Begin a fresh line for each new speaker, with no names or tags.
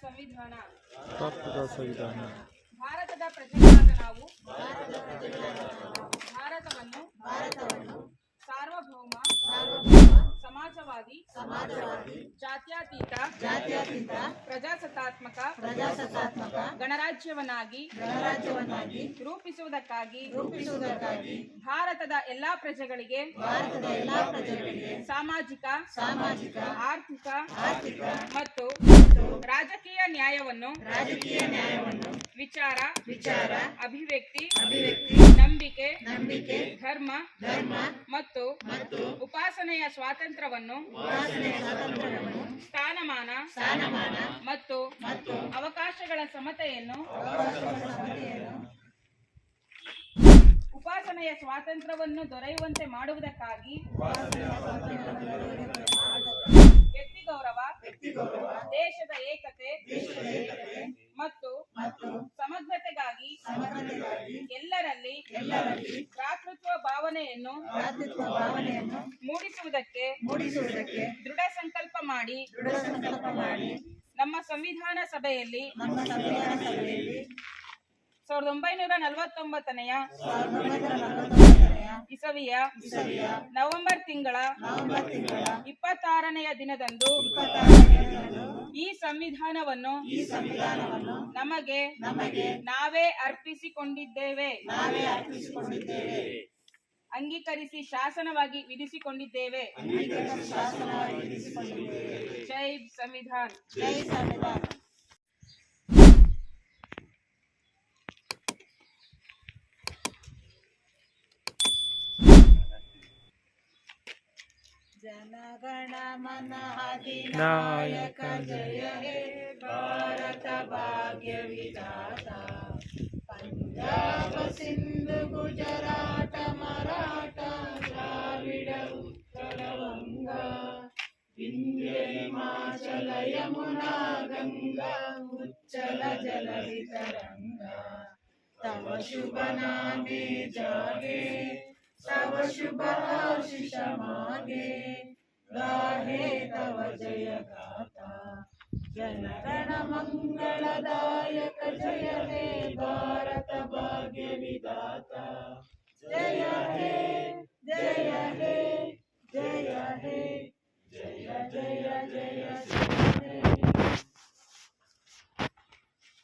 ಸಂವಿಧಾನ.
ಭಾರತದ ಸಂವಿಧಾನ.
ಭಾರತದ ಪ್ರಜೆಗಳಾದ ನಾವು. ಭಾರತವನ್ನು ಸಾರ್ವಭೌಮ ಸಮಾಜವಾದಿ ಜಾತ್ಯತೀತ
ಜಾತ್ಯತೀತ
ಪ್ರಜಾಸತ್ತಾತ್ಮಕ
ಪ್ರಜಾಸತ್ತಾತ್ಮಕ
ಗಣರಾಜ್ಯವನ್ನಾಗಿ
ಗಣರಾಜ್ಯವನ್ನಾಗಿ
ರೂಪಿಸುವುದಕ್ಕಾಗಿ
ರೂಪಿಸುವುದಕ್ಕಾಗಿ
ಭಾರತದ ಎಲ್ಲಾ ಪ್ರಜೆಗಳಿಗೆ
ಭಾರತದ ಎಲ್ಲಾ ಪ್ರಜೆಗಳಿಗೆ
ಸಾಮಾಜಿಕ
ಸಾಮಾಜಿಕ
ಆರ್ಥಿಕ
ಆರ್ಥಿಕ
ಮತ್ತು ನ್ಯಾಯವನ್ನು
ರಾಜಕೀಯ ನ್ಯಾಯವನ್ನು
ವಿಚಾರ
ವಿಚಾರ
ಅಭಿವ್ಯಕ್ತಿ
ಅಭಿವ್ಯಕ್ತಿ
ನಂಬಿಕೆ
ನಂಬಿಕೆ
ಧರ್ಮ
ಧರ್ಮ
ಮತ್ತು
ಮತ್ತು
ಉಪಾಸನೆಯ ಸ್ವಾತಂತ್ರ್ಯವನ್ನು
ಉಪಾಸನೆಯ ಸ್ವಾತಂತ್ರ್ಯವನ್ನು
ಸ್ಥಾನಮಾನ
ಸ್ಥಾನಮಾನ
ಮತ್ತು
ಮತ್ತು
ಅವಕಾಶಗಳ ಸಮತೆಯನ್ನು ಉಪಾಸನೆಯ ಸ್ವಾತಂತ್ರ್ಯವನ್ನು ದೊರೆಯುವಂತೆ ಮಾಡುವುದಕ್ಕಾಗಿ ವ್ಯಕ್ತಿ ಗೌರವ ದೇಶದ ಏಕತೆ ಭ್ರಾತೃತ್ವ ಭಾವನೆಯನ್ನು
ಭ್ರಾತೃತ್ವ ಭಾವನೆಯನ್ನು
ಮೂಡಿಸುವುದಕ್ಕೆ
ಮೂಡಿಸುವುದಕ್ಕೆ
ದೃಢ ಸಂಕಲ್ಪ ಮಾಡಿ
ದೃಢ ಸಂಕಲ್ಪ ಮಾಡಿ
ನಮ್ಮ ಸಂವಿಧಾನ ಸಭೆಯಲ್ಲಿ
ನಮ್ಮ ಸಂವಿಧಾನ ಸಭೆಯಲ್ಲಿ
ಸಾವಿರದ ಒಂಬೈನೂರ ನಲವತ್ತೊಂಬತ್ತನೆಯ ಇಸವಿಯ ನವೆಂಬರ್ ತಿಂಗಳ
ನವೆಂಬರ್ ತಿಂಗಳ
ಇಪ್ಪತ್ತಾರನೆಯ ದಿನದಂದು ಈ ಸಂವಿಧಾನವನ್ನು
ಈ ಸಂವಿಧಾನವನ್ನು
ನಮಗೆ
ನಮಗೆ
ನಾವೇ ಅರ್ಪಿಸಿಕೊಂಡಿದ್ದೇವೆ.
ನಾವೇ ಅರ್ಪಿಸಿಕೊಂಡಿದ್ದೇವೆ
ಅಂಗೀಕರಿಸಿ ಶಾಸನವಾಗಿ ವಿಧಿಸಿಕೊಂಡಿದ್ದೇವೆ.
ಅಂಗೀಕೃತ ಶಾಸನವಾಗಿ ವಿಧಿಸಿಕೊಂಡಿದ್ದೇವೆ.
ಜೈ ಸಂವಿಧಾನ್
ಜೈ ಸಂವಿಧಾನ. नायक जय हे भारत भाग्य विधाता पञ्जाब सिन्धु गुजराट मराठा द्राविड उत्कलवङ्ग विन्द्य हिमाचल यमुना गङ्गा उच्चल जलवितरङ्गा तव शुभनामे जागे सब शुभ आशीष मांगे गाहे तव जय गाथा जनगण मंगलदायक जय हे भारत भाग्य विदाता जय हे जय हे जय हे। जय जय जय